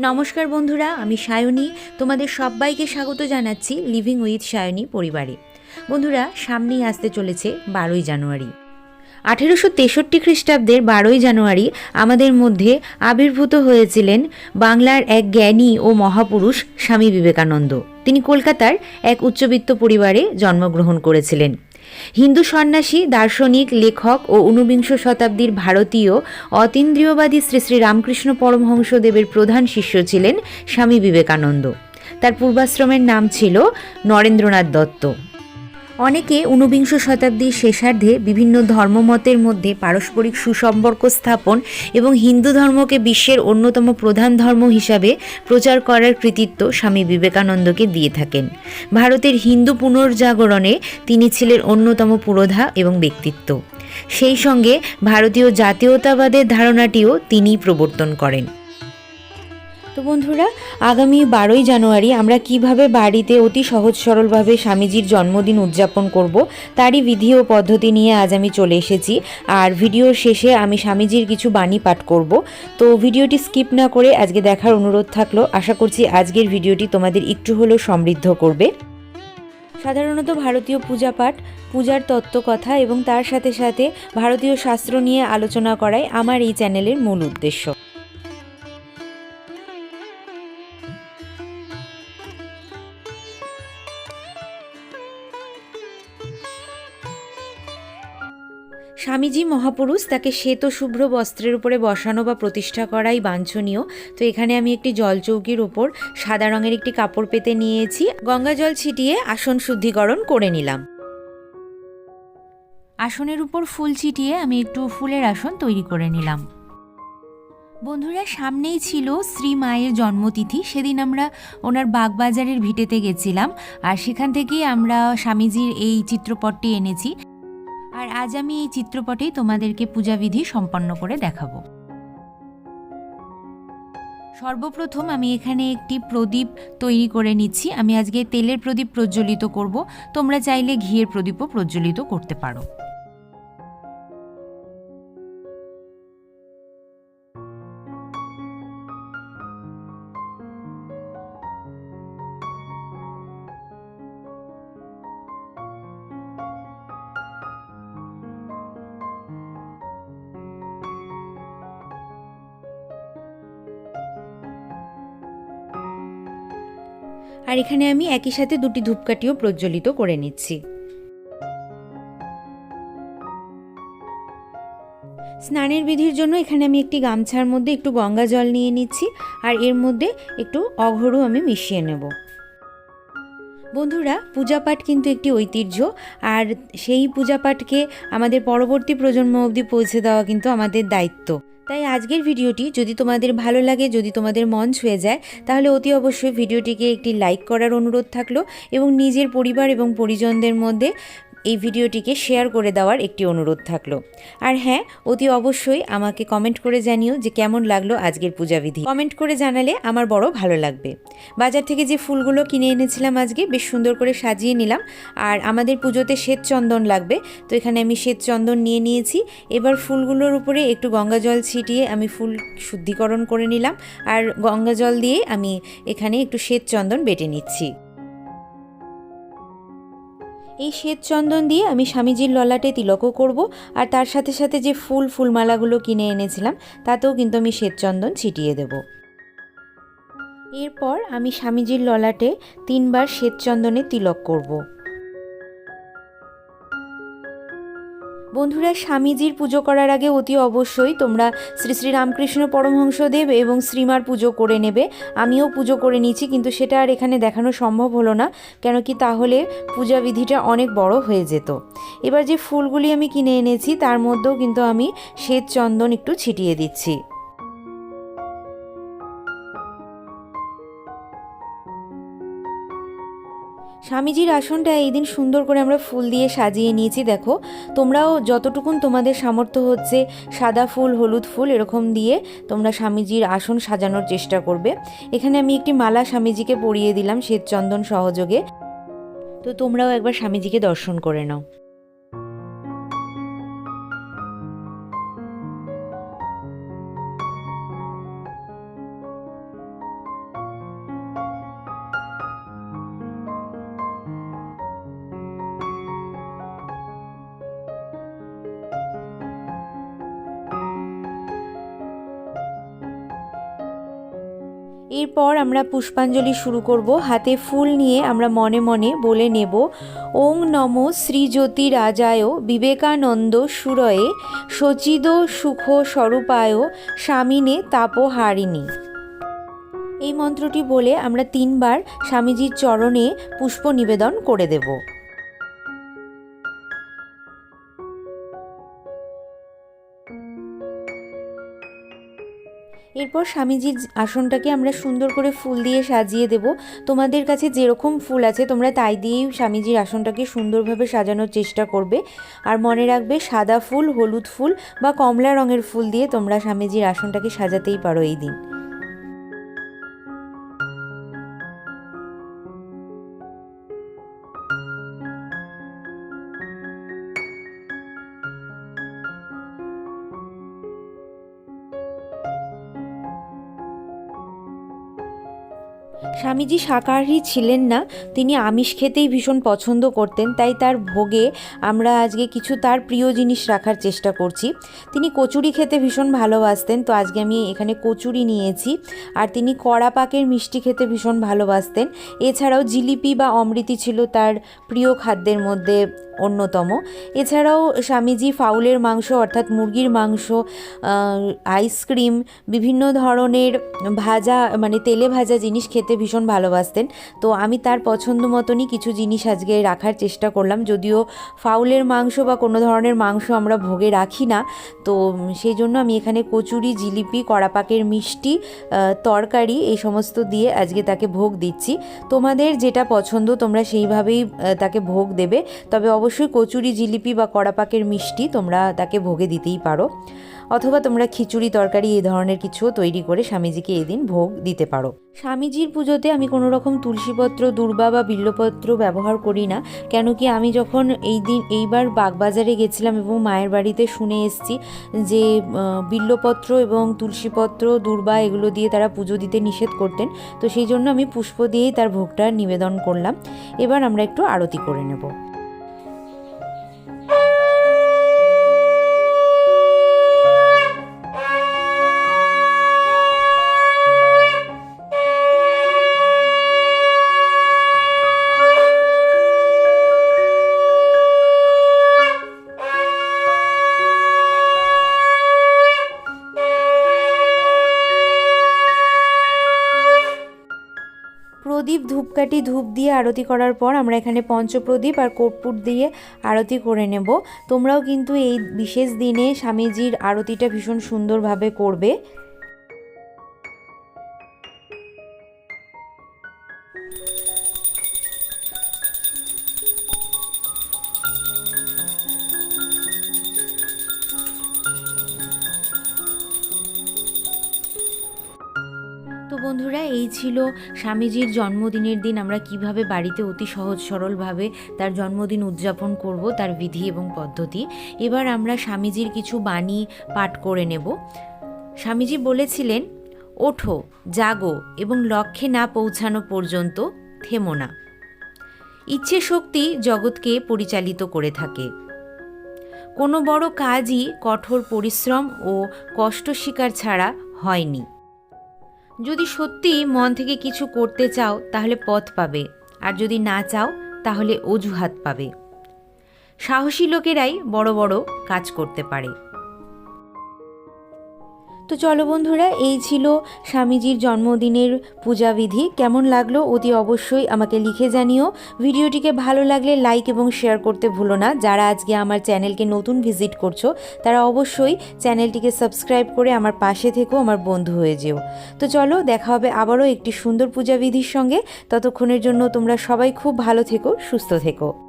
নমস্কার বন্ধুরা, আমি সায়নী। তোমাদের সবাইকে স্বাগত জানাচ্ছি লিভিং উইথ সায়নী পরিবারে। বন্ধুরা, সামনেই আসতে চলেছে বারোই জানুয়ারি। আঠেরোশো তেষট্টি খ্রিস্টাব্দের বারোই জানুয়ারি আমাদের মধ্যে আবির্ভূত হয়েছিলেন বাংলার এক জ্ঞানী ও মহাপুরুষ স্বামী বিবেকানন্দ। তিনি কলকাতার এক উচ্চবিত্ত পরিবারে জন্মগ্রহণ করেছিলেন। হিন্দু সন্ন্যাসী, দার্শনিক, লেখক ও ঊনবিংশ শতাব্দীর ভারতীয় অতীন্দ্রিয়বাদী শ্রী শ্রী রামকৃষ্ণ পরমহংসদেবের প্রধান শিষ্য ছিলেন স্বামী বিবেকানন্দ। তার পূর্বাশ্রমের নাম ছিল নরেন্দ্রনাথ দত্ত। অনেকে ঊনবিংশ শতাব্দীর শেষার্ধে বিভিন্ন ধর্মমতের মধ্যে পারস্পরিক সুসম্পর্ক স্থাপন এবং হিন্দু ধর্মকে বিশ্বের অন্যতম প্রধান ধর্ম হিসাবে প্রচার করার কৃতিত্ব স্বামী বিবেকানন্দকে দিয়ে থাকেন। ভারতের হিন্দু পুনর্জাগরণে তিনি ছিলেন অন্যতম পুরোধা এবং ব্যক্তিত্ব। সেই সঙ্গে ভারতীয় জাতীয়তাবাদের ধারণাটিও তিনি প্রবর্তন করেন। তো বন্ধুরা, আগামী বারোই জানুয়ারি আমরা কীভাবে বাড়িতে অতি সহজ সরলভাবে স্বামীজির জন্মদিন উদযাপন করব, তারই বিধি ও পদ্ধতি নিয়ে আজ আমি চলে এসেছি। আর ভিডিওর শেষে আমি স্বামীজির কিছু বাণী পাঠ করব। তো ভিডিওটি স্কিপ না করে আজকে দেখার অনুরোধ থাকল, আশা করছি আজকের ভিডিওটি তোমাদের একটু হলেও সমৃদ্ধ করবে। সাধারণত ভারতীয় পূজা পাঠ, পূজার তত্ত্বকথা এবং তার সাথে সাথে ভারতীয় শাস্ত্র নিয়ে আলোচনা করাই আমার এই চ্যানেলের মূল উদ্দেশ্য। স্বামীজি মহাপুরুষ তাকে শ্বেত শুভ্র বস্ত্রের উপরে বসানো বা প্রতিষ্ঠা করাই বাঞ্ছনীয়। তো এখানে আমি একটি জলচৌকির ওপর সাদা রঙের একটি কাপড় পেতে নিয়েছি। গঙ্গা জল ছিটিয়ে আসন শুদ্ধিকরণ করে নিলাম। আসনের উপর ফুল ছিটিয়ে আমি একটু ফুলের আসন তৈরি করে নিলাম। বন্ধুরা, সামনেই ছিল শ্রী মায়ের জন্মতিথি। সেদিন আমরা ওনার বাগবাজারের ভিটেতে গেছিলাম। আর সেখান থেকেই আমরা স্বামীজির এই চিত্রপটটি এনেছি। আর আজ আমি এই চিত্রপটেই তোমাদেরকে পূজাবিধি সম্পন্ন করে দেখাবো। সর্বপ্রথম আমি এখানে একটি প্রদীপ তৈরি করে নিচ্ছি। আমি আজকে তেলের প্রদীপ প্রজ্বলিত করব। তোমরা চাইলে ঘিয়ের প্রদীপও প্রজ্বলিত করতে পারো। আর এখানে আমি একই সাথে দুটি ধূপকাঠিও প্রজ্বলিত করে নিচ্ছি। স্নানের বিধির জন্য এখানে আমি একটি গামছার মধ্যে একটু গঙ্গা জল নিয়ে নিচ্ছি আর এর মধ্যে একটু অঘরু আমি মিশিয়ে নেব। বন্ধুরা, পূজাপাঠ কিন্তু একটি ঐতিহ্য আর সেই পূজাপাঠকে আমাদের পরবর্তী প্রজন্ম অবধি পৌঁছে দেওয়া কিন্তু আমাদের দায়িত্ব। তাই আজকের ভিডিওটি যদি তোমাদের ভালো লাগে, যদি তোমাদের মন ছুঁয়ে যায়, তাহলে অতি অবশ্যই ভিডিওটিকে একটি লাইক করার অনুরোধ থাকল এবং নিজের পরিবার এবং পরিজনদের মধ্যে এই ভিডিওটিকে শেয়ার করে দেওয়ার একটি অনুরোধ থাকল। আর হ্যাঁ অতি অবশ্যই আমাকে কমেন্ট করে জানিও যে কেমন লাগল আজকের পূজাবিধি। কমেন্ট করে জানালে আমার বড় ভালো লাগবে। বাজার থেকে যে ফুলগুলো কিনে এনেছিলাম আজকে, বেশ সুন্দর করে সাজিয়ে নিলাম। আর আমাদের পুজোতে শ্বেত চন্দন লাগবে, তো এখানে আমি শ্বেত চন্দন নিয়ে নিয়েছি। এবার ফুলগুলোর উপরে একটু গঙ্গা জল ছিটিয়ে আমি ফুল শুদ্ধিকরণ করে নিলাম। আর গঙ্গা জল দিয়ে আমি এখানে একটু শ্বেত চন্দন বেটে নিচ্ছি। এই শ্বেত চন্দন দিয়ে আমি স্বামীজির ললাটে তিলকও করব আর তার সাথে সাথে যে ফুল ফুলমালাগুলো কিনে এনেছিলাম, তাতেও কিন্তু আমি শ্বেত চন্দন ছিটিয়ে দেব। এরপর আমি স্বামীজির ললাটে তিনবার শ্বেতচন্দনে তিলক করব। বন্ধুরা, স্বামীজির পুজো করার আগে অতি অবশ্যই তোমরা শ্রী শ্রী রামকৃষ্ণ পরমহংসদেব এবং শ্রীমার পুজো করে নেবে। আমিও পুজো করে নিয়েছি, কিন্তু সেটা আর এখানে দেখানো সম্ভব হলো না, কেন কি তাহলে পূজা বিধিটা অনেক বড় হয়ে যেত। এবার যে ফুলগুলি আমি কিনে এনেছি, তার মধ্যেও কিন্তু আমি শ্বেত চন্দন একটু ছিটিয়ে দিচ্ছি। স্বামীজির আসনটা এই দিন সুন্দর করে আমরা ফুল দিয়ে সাজিয়ে নিয়েছি, দেখো। তোমরাও যতটুকুন তোমাদের সামর্থ্য হচ্ছে, সাদা ফুল, হলুদ ফুল, এরকম দিয়ে তোমরা স্বামীজির আসন সাজানোর চেষ্টা করবে। এখানে আমি একটি মালা স্বামীজিকে পরিয়ে দিলাম, শ্বেতচন্দন সহযোগে। তো তোমরাও একবার স্বামীজিকে দর্শন করে নাও। এরপর আমরা পুষ্পাঞ্জলি শুরু করব। হাতে ফুল নিয়ে আমরা মনে মনে বলে নেব, ওং নম শ্রীজ্যোতি রাজায় বিবেকানন্দ সুরয়ে সচিদ সুখ স্বরূপায় স্বামিনে তাপহারিণী এই মন্ত্রটি বলে আমরা তিনবার স্বামীজির চরণে পুষ্প নিবেদন করে দেব। এরপর স্বামীজির আসনটাকে আমরা সুন্দর করে ফুল দিয়ে সাজিয়ে দেব। তোমাদের কাছে যেরকম ফুল আছে, তোমরা তাই দিয়েই স্বামীজির আসনটাকে সুন্দরভাবে সাজানোর চেষ্টা করবে। আর মনে রাখবে, সাদা ফুল, হলুদ ফুল বা কমলা রঙের ফুল দিয়ে তোমরা স্বামীজির আসনটাকে সাজাতেই পারো এই দিন। স্বামীজি শাকাহারি ছিলেন না। তিনি আমিষ খেতেই ভীষণ পছন্দ করতেন, তাই তার ভোগে আমরা আজকে কিছু তার প্রিয় জিনিস রাখার চেষ্টা করছি। তিনি কচুরি খেতে ভীষণ ভালোবাসতেন, তো আজকে আমি এখানে কচুরি নিয়েছি। আর তিনি কড়া পাকের মিষ্টি খেতে ভীষণ ভালোবাসতেন। এছাড়াও জিলিপি বা অমৃতি ছিল তার প্রিয় খাদ্যের মধ্যে অন্যতম। এছাড়াও স্বামীজি ফাউলের মাংস অর্থাৎ মুরগির মাংস আইসক্রিম, বিভিন্ন ধরনের ভাজা মানে তেলে ভাজা জিনিস খেতে ভীষণ ভালোবাসতেন। তো আমি তার পছন্দ মতনই কিছু জিনিস আজকে রাখার চেষ্টা করলাম। যদিও ফাউলের মাংস বা কোনো ধরনের মাংস আমরা ভোগে রাখি না, তো সেই জন্য আমি এখানে কচুরি, জিলিপি, কড়াপাকের মিষ্টি তরকারি এই সমস্ত দিয়ে আজকে তাকে ভোগ দিচ্ছি। তোমাদের যেটা পছন্দ তোমরা সেইভাবেই তাকে ভোগ দেবে। তবে অবশ্যই কচুরি, জিলিপি বা কড়াপাকের মিষ্টি তোমরা তাকে ভোগে দিতেই পারো। অথবা তোমরা খিচুড়ি, তরকারি এই ধরনের কিছুও তৈরি করে স্বামীজিকে এই দিন ভোগ দিতে পারো। স্বামীজির পুজোতে আমি কোনো রকম তুলসীপত্র, দুর্বা বা বিল্লপত্র ব্যবহার করি না। কেন কি আমি যখন এই দিন এইবার বাগবাজারে গেছিলাম এবং মায়ের বাড়িতে শুনে এসেছি যে বিল্লপত্র এবং তুলসীপত্র, দুর্বা এগুলো দিয়ে তারা পুজো দিতে নিষেধ করতেন, তো সেই জন্য আমি পুষ্প দিয়েই তার ভোগটা নিবেদন করলাম। এবার আমরা একটু আরতি করে নেব। ধূপকাঠি ধূপ দিয়ে আরতি করার পর আমরা এখানে পঞ্চপ্রদীপ আর কর্পূর দিয়ে আরতি করে নেব। তোমরাও কিন্তু এই বিশেষ দিনে স্বামীজির আরতিটা ভীষণ সুন্দরভাবে করবে। বন্ধুরা, এই ছিল স্বামীজির জন্মদিনের দিন। আমরা কীভাবে বাড়িতে অতি সহজ সরলভাবে তার জন্মদিন উদযাপন করব, তার বিধি এবং পদ্ধতি। এবার আমরা স্বামীজির কিছু বাণী পাঠ করে নেব। স্বামীজি বলেছিলেন, ওঠো, জাগো এবং লক্ষ্যে না পৌঁছানো পর্যন্ত থেমো না। ইচ্ছে শক্তি জগৎকে পরিচালিত করে থাকে। কোনো বড় কাজই কঠোর পরিশ্রম ও কষ্ট স্বীকার ছাড়া হয়নি। যদি সত্যি মন থেকে কিছু করতে চাও, তাহলে পথ পাবে। আর যদি না চাও, তাহলে অজুহাত পাবে। সাহসী লোকেরাই বড় বড় কাজ করতে পারে। তো চলো বন্ধুরা, এই ছিল স্বামীজির জন্মদিনের পূজাবিধি। কেমন লাগল অতি অবশ্যই আমাকে লিখে জানিও। ভিডিওটিকে ভালো লাগলে লাইক এবং শেয়ার করতে ভুলো না। যারা আজকে আমার চ্যানেলকে নতুন ভিজিট করছ, তারা অবশ্যই চ্যানেলটিকে সাবস্ক্রাইব করে আমার পাশে থেকেও আমার বন্ধু হয়ে যেও। তো চলো, দেখা হবে আবারও একটি সুন্দর পূজাবিধির সঙ্গে। ততক্ষণের জন্য তোমরা সবাই খুব ভালো থেকো, সুস্থ থেকো।